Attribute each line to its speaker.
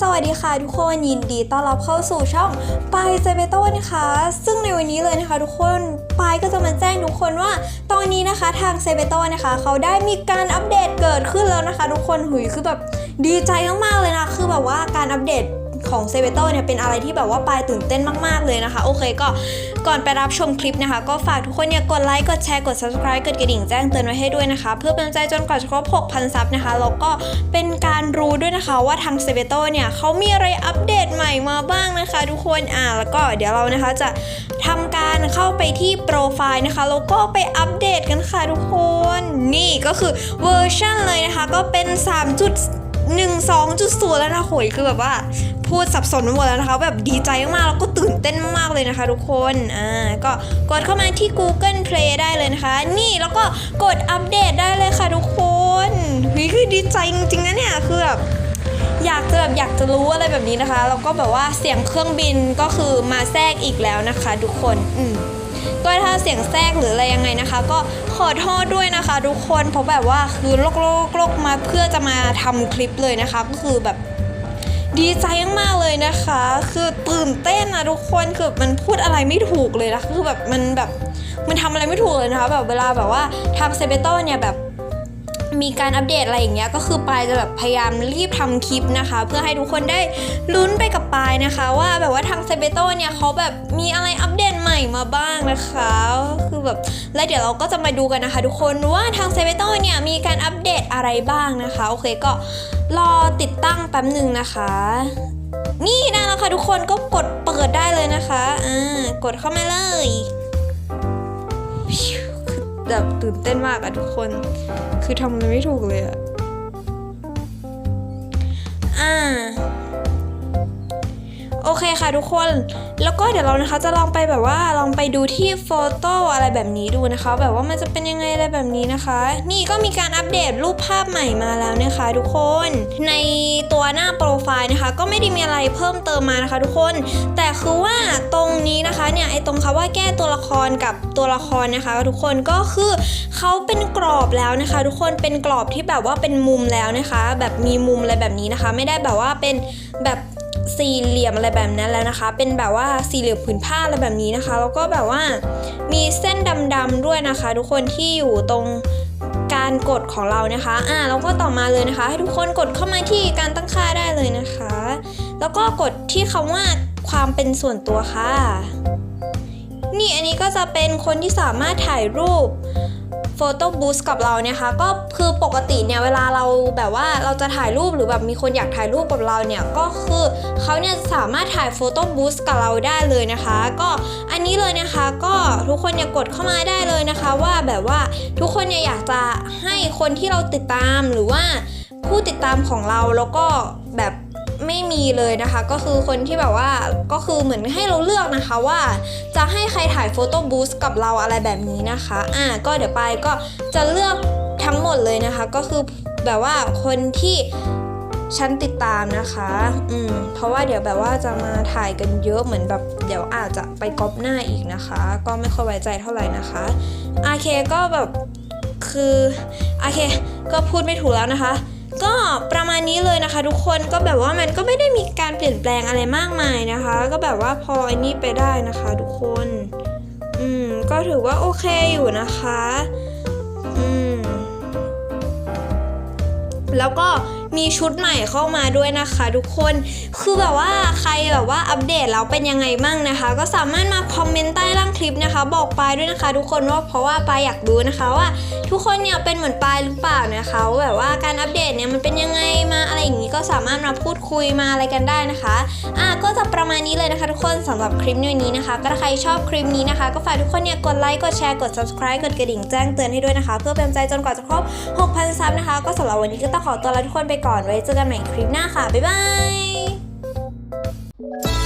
Speaker 1: สวัสดีค่ะทุกคนยินดีต้อนรับเข้าสู่ช่องปายเซเบโต้นะคะซึ่งในวันนี้เลยนะคะ ทุกคนปายก็จะมาแจ้งทุกคนว่า ตอนนี้นะคะทางเซเบโต้นะคะ เขาได้มีการอัปเดตเกิดขึ้นแล้วนะคะ ทุกคนหุยคือแบบดีใจมากๆเลยนะคือแบบว่าการอัปเดต ของเซเบโต้เนี่ยเป็นอะไรที่แบบว่าปายตื่นเต้นมาก ๆ เลยนะคะ โอเคก็ก่อนไปรับชมคลิปนะคะ ก็ฝากทุกคนเนี่ยกดไลค์ กดแชร์ กด subscribe กดกระดิ่งแจ้งเตือนไว้ให้ด้วยนะคะ เพื่อเป็นกำลังใจจนกว่าจะครบ 6,000 ซับนะคะ แล้วก็เป็นการรู้ด้วยนะคะว่าทางเซเบโต้เนี่ยเขามีอะไรอัปเดตใหม่มาบ้างนะคะ ทุกคนอ่าแล้วก็เดี๋ยวเรานะคะจะทำการเข้าไปที่โปรไฟล์นะคะแล้วก็ไปอัปเดตกันค่ะทุกคนนี่ก็คือเวอร์ชันเลยนะคะก็เป็น3จุด1 2จุดศูนแล้วนะโหยคือแบบว่า พูดสับสนไปหมดแล้วนะคะ แบบดีใจมากแล้วก็ตื่นเต้นมากเลยนะคะทุกคนอ่าก็กดเข้ามาที่ Google Play ได้เลยนะคะ นี่แล้วก็กดอัปเดตได้เลยค่ะทุกคนเฮ้ยคือดีใจจริงๆนะเนี่ยคือแบบอยากจะแบบอยากจะรู้อะไรแบบนี้นะคะแล้วก็แบบว่าเสียงเครื่องบินก็คือมาแทรกอีกแล้วนะคะ ทุกคนอืมก็ถ้าเสียงแทรกหรืออะไรยังไงนะคะ ก็ขอโทษด้วยนะคะ ทุกคนเพราะแบบว่าคือโลกโลกโลกมาเพื่อจะมาทำคลิปเลยนะคะ ก็คือแบบ ดีใจมากๆเลยนะคะ คือตื่นเต้นนะทุกคนคือมันพูดอะไรไม่ถูกเลยนะคือแบบมันแบบมันทำอะไรไม่ถูกเลยนะคะ แบบเวลาแบบว่าทางเซเบโตเนี่ยแบบ มีการอัปเดตอะไรอย่างเงี้ยก็คือปายจะแบบพยายามรีบทำคลิปนะคะ เพื่อให้ทุกคนได้ลุ้นไปกับปายนะคะ ว่าแบบว่าทางเซเบโตเนี่ยเขาแบบมีอะไรอัปเดตใหม่มาบ้างนะคะ คือแบบแล้วเดี๋ยวเราก็จะมาดูกันนะคะ ทุกคนว่าทางเซเบโตเนี่ยมีการอัปเดตอะไรบ้างนะคะ โอเคก็รอติดตั้งแป๊บหนึ่งนะคะ นี่ได้แล้วค่ะทุกคนก็กดเปิดได้เลยนะคะอ่ากดเข้ามาเลย แบบตื่นเต้นมากอะทุกคน คือทำอะไรไม่ถูกเลยอะอ่าโอเคค่ะทุกคน แล้วก็เดี๋ยวเรานะคะจะลองไปแบบว่าลองไปดูที่โฟโต้อะไรแบบนี้ดูนะคะ แบบว่ามันจะเป็นยังไงอะไรแบบนี้นะคะ นี่ก็มีการอัปเดตรูปภาพใหม่มาแล้วนะคะ ทุกคน ในต หน้าโปรไฟล์นะคะ ก็ไม่ได้มีอะไรเพิ่มเติมมานะคะ ทุกคน แต่คือว่าตรงนี้นะคะเนี่ยไอตรงคำว่าแก้ตัวละครกับตัวละครนะคะ ทุกคนก็คือเขาเป็นกรอบแล้วนะคะ ทุกคนเป็นกรอบที่แบบว่าเป็นมุมแล้วนะคะ แบบมีมุมอะไรแบบนี้นะคะ ไม่ได้แบบว่าเป็นแบบสี่เหลี่ยมอะไรแบบนั้นแล้วนะคะ เป็นแบบว่าสี่เหลี่ยมผืนผ้าอะไรแบบนี้นะคะ แล้วก็แบบว่ามีเส้นดำๆด้วยนะคะ ทุกคนที่อยู่ตรง การกดของเรานะคะอ่าแล้วก็ต่อมาเลยนะคะ ให้ทุกคนกดเข้ามาที่การตั้งค่าได้เลยนะคะ แล้วก็กดที่คำว่าความเป็นส่วนตัวค่ะ นี่อันนี้ก็จะเป็นคนที่สามารถถ่ายรูปโฟโต้บูสกับเราเนี่ยค่ะก็คือปกติเนี่ยเวลาเราแบบว่าเราจะถ่ายรูปหรือแบบมีคนอยากถ่ายรูปกับเราเนี่ยก็คือเขาเนี่ยสามารถถ่ายโฟโต้บูสกับเราได้เลยนะคะ ก็อันนี้เลยนะคะก็ทุกคนเนี่ยกดเข้ามาได้เลยนะคะว่า แบบว่าทุกคนเนี่ยอยากจะให้คนที่เราติดตามหรือว่าผู้ติดตามของเราแล้วก็แบบไม่มีเลยนะคะ ก็คือคนที่แบบว่าก็คือเหมือนให้เราเลือกนะคะว่าจะให้ใครถ่ายโฟโต้บูสกับเราอะไรแบบนี้นะคะอ่าก็เดี๋ยวไปก็จะเลือกทั้งหมดเลยนะคะ ก็คือแบบว่าคนที่ ฉันติดตามนะคะ อืม เพราะว่าเดี๋ยวแบบว่าจะมาถ่ายกันเยอะเหมือนแบบ เดี๋ยวอาจจะไปก๊อปหน้าอีกนะคะ ก็ไม่ค่อยไว้ใจเท่าไหร่นะคะโอเคก็แบบคือโอเค ก็พูดไม่ถูกแล้วนะคะ ก็ประมาณนี้เลยนะคะ ทุกคนก็แบบว่ามันก็ไม่ได้มีการเปลี่ยนแปลงอะไรมากมายนะคะ ก็แบบว่าพอไอ้นี่ไปได้นะคะ ทุกคน อืม ก็ถือว่าโอเคอยู่นะคะ อืม แล้วก็ มีชุดใหม่เข้ามาด้วยนะคะ ทุกคน คือแบบว่าใครแบบว่าอัปเดตแล้วเป็นยังไงมั่งนะคะ ก็สามารถมาคอมเมนต์ใต้ล่างคลิปนะคะ บอกปายด้วยนะคะ ทุกคนว่าเพราะว่าปายอยากรู้นะคะว่า ทุกคนเนี่ยเป็นเหมือนปายหรือเปล่านะคะแบบว่าการอัปเดตเนี่ยมันเป็นยังไงมาอะไรอย่างนี้ก็สามารถมาพูดคุยมาอะไรกันได้นะคะอะก็จะประมาณนี้เลยนะคะ ทุกคนสำหรับคลิปในวันนี้นะคะก็ถ้าใครชอบคลิปนี้นะคะ ก็ฝากทุกคนเนี่ยกดไลค์กดแชร์กด subscribe กดกระดิ่งแจ้งเตือนให้ด้วยนะคะ เพื่อเป็นกำใจจนกว่าจะครบ 6,000ซับนะคะ ก็สำหรับวันนี้ก็ต้องขอตัวลาทุกคนไปก่อนไว้เจอกันใหม่คลิปหน้าค่ะ บ๊ายบาย